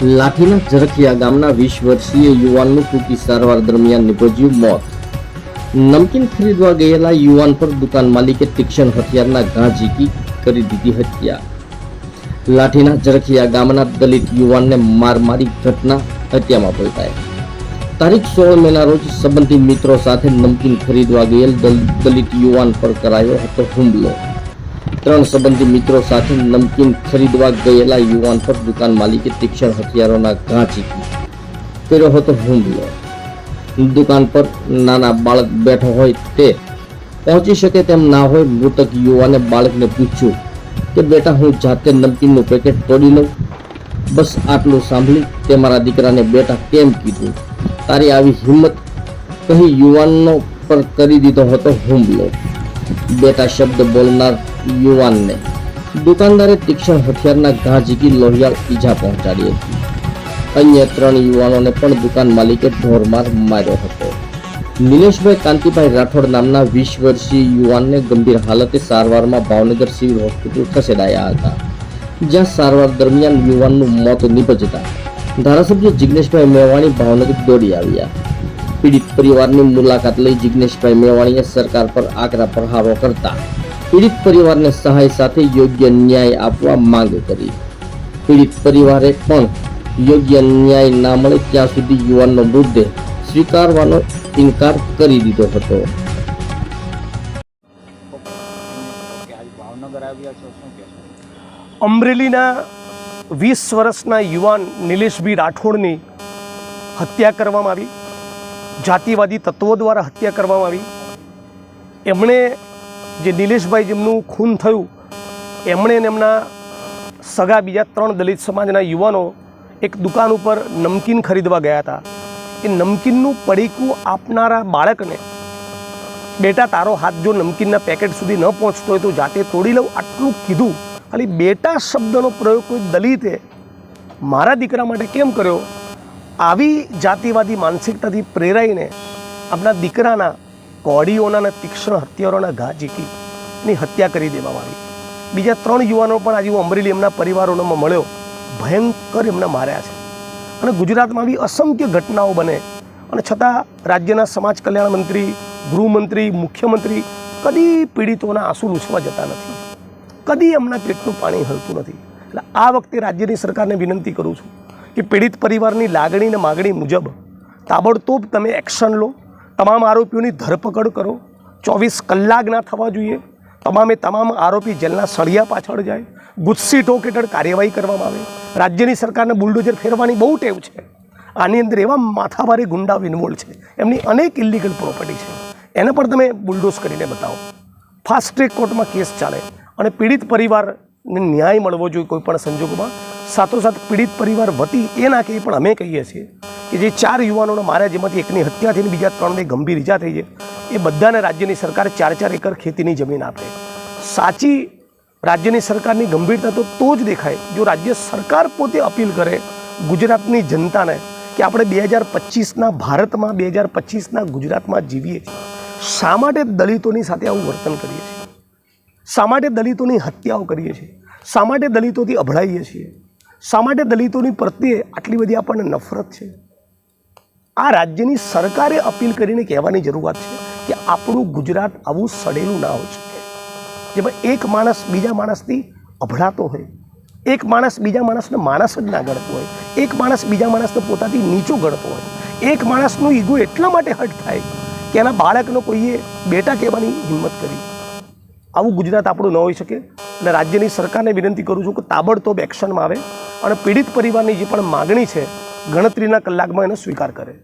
લાઠીના ઝરખિયા ગામના વીસ વર્ષીય યુવાનનું ટૂંકી સારવાર દરમિયાન નિપજ્યું મોત. નમકીન ખરીદવા ગયેલા યુવાન પર દુકાન માલિકે તીક્ષણ હથિયારના ઘા ઝીકી કરી દીધી હત્યા. લાઠીના ઝરખિયા ગામના દલિત યુવાનને માર મારી ઘટના હત્યામાં પલટાય તારીખ સોળ મેના રોજ સંબંધી મિત્રો સાથે નમકીન ખરીદવા ગયેલ દલિત યુવાન પર કરાયો હતો હુમલો. ત્રણ સંબંધી મિત્રો સાથે નમકીન ખરીદવા ગયેલા યુવાન પર દુકાન માલિકે તીક્ષણ હથિયારોના ઘા ચીકી કર્યો હતો હુમલો. દુકાન પર નાના બાળક બેઠો હોય તે પહોંચી શકે તેમ ના હોય મૃતક યુવાને બાળકને પૂછ્યું કે, બેટા, હું જાતે નમકીનનું પેકેટ તોડી લઉં? બસ આટલું સાંભળી તે મારા દીકરાને બેટા કેમ કીધું? તારી આવી હિંમત કહી યુવાનનો પર કરી દીધો હતો હુમલો. બેટા શબ્દ બોલનાર યુવાનને. દુકાનદારે તીક્ષ્ણ હથિયારના ઘા ઝીકી લોહિયાળ ઈજા પહોંચાડી હતી. અન્ય ત્રણ યુવાનોને પણ દુકાન માલિકે ઢોરમાર માર્યો હતો. નિલેશભાઈ કાંતિભાઈ રાઠોડ નામના વીસ વર્ષીય યુવાનને ગંભીર હાલતે સારવારમાં ભાવનગર સિવિલ હોસ્પિટલ ખસેડાયા હતા, જ્યાં સારવાર દરમિયાન યુવાનનું મોત નિપજતા ધારાસભ્ય જિગ્નેશભાઈ મેવાણી ભાવનગર દોડી આવ્યા. પીડિત પરિવારની મુલાકાત લઈ જિગ્નેશભાઈ મેવાણીએ સરકાર પર આકરા પ્રહારો કરતા પીડિત પરિવારને સહાય સાથે યોગ્ય ન્યાય આપવા માંગ કરી. પીડિત પરિવારે પણ યોગ્ય ન્યાય ના મળે ત્યાં સુધી યુવાનનો મૃતદેહ સ્વીકારવાનો ઇનકાર કરી દીધો હતો. અમરેલીના વીસ વર્ષના યુવાન નિલેશભી રાઠોડની હત્યા કરવામાં આવી. જાતિવાદી તત્વો દ્વારા હત્યા કરવામાં આવી. એમણે જે નિલેશભાઈ જેમનું ખૂન થયું, એમણે અને એમના સગા બીજા ત્રણ દલિત સમાજના યુવાનો એક દુકાન ઉપર નમકીન ખરીદવા ગયા હતા. એ નમકીનનું પડીકું આપનારા બાળકને બેટા તારો હાથ જો નમકીનના પેકેટ સુધી ન પહોંચતો હોય તો જાતે તોડી લઉં, આટલું કીધું. ખાલી બેટા શબ્દનો પ્રયોગ કોઈ દલિતે મારા દીકરા માટે કેમ કર્યો? આવી જાતિવાદી માનસિકતાથી પ્રેરાઈને આપણા દીકરાના કોડીઓના અને તીક્ષ્ણ હત્યારોના ઘા ઝીકીની હત્યા કરી દેવામાં આવી. બીજા ત્રણ યુવાનો પણ આજે હું અમરેલી એમના પરિવારોમાં મળ્યો. ભયંકર એમને માર્યા છે. અને ગુજરાતમાં આવી અસંખ્ય ઘટનાઓ બને. અને છતાં રાજ્યના સમાજ કલ્યાણ મંત્રી, ગૃહમંત્રી, મુખ્યમંત્રી કદી પીડિતોના આંસુ લૂછવા જતા નથી. કદી એમના પેટનું પાણી હલતું નથી. એટલે આ વખતે રાજ્યની સરકારને વિનંતી કરું છું કે પીડિત પરિવારની લાગણી અને માગણી મુજબ તાબડતોબ તમે એક્શન લો. તમામ આરોપીઓની ધરપકડ કરો. ચોવીસ કલાક ના થવા જોઈએ. તમામે તમામ આરોપી જેલના સળિયા પાછળ જાય. ગુસ્સી ટોક હેઠળ કાર્યવાહી કરવામાં આવે. રાજ્યની સરકારને બુલડોઝર ફેરવાની બહુ ટેવ છે. આની અંદર એવા માથાભારે ગુંડા ઇન્વોલ્વ છે. એમની અનેક ઇલિગલ પ્રોપર્ટી છે. એને પણ તમે બુલડોઝ કરીને બતાવો. ફાસ્ટ ટ્રેક કોર્ટમાં કેસ ચાલે અને પીડિત પરિવારને ન્યાય મળવો જોઈએ કોઈપણ સંજોગોમાં. સાથોસાથ પીડિત પરિવાર વતી એ ના કહે પણ અમે કહીએ છીએ કે જે ચાર યુવાનોને માર્યા જેમાંથી એકની હત્યા થઈને બીજા ત્રણને ગંભીર ઈજા થઈ છે, એ બધાને રાજ્યની સરકાર ચાર ચાર એકર ખેતીની જમીન આપે. સાચી રાજ્યની સરકારની ગંભીરતા તો તો જ દેખાય. જો રાજ્ય સરકાર પોતે અપીલ કરે ગુજરાતની જનતાને કે આપણે બે હજાર પચીસના ભારતમાં, બે હજાર પચીસના ગુજરાતમાં જીવીએ છીએ, શા માટે દલિતોની સાથે આવું વર્તન કરીએ છીએ? શા માટે દલિતોની હત્યાઓ કરીએ છીએ? શા માટે દલિતોથી અભળાઈએ છીએ? શા માટે દલિતોની પ્રત્યે આટલી બધી આપણને નફરત છે? આ રાજ્યની સરકારે અપીલ કરીને કહેવાની જરૂરત છે કે આપણું ગુજરાત આવું સડેલું ના હોઈ શકે. જેમાં એક માણસ બીજા માણસથી અભળાતો હોય, એક માણસ બીજા માણસને માણસ જ ના ગણતો હોય, એક માણસ બીજા માણસને પોતાથી નીચો ગણતો હોય, એક માણસનું ઈગો એટલા માટે હટ થાય કે એના બાળકનો કોઈએ બેટા કહેવાની હિંમત કરી. આવું ગુજરાત આપણું ન હોઈ શકે. અને રાજ્યની સરકારને વિનંતી કરું છું કે તાબડતોબ એક્શનમાં આવે અને પીડિત પરિવારની જે પણ માગણી છે, ગણતરીના કલાકમાં એનો સ્વીકાર કરે.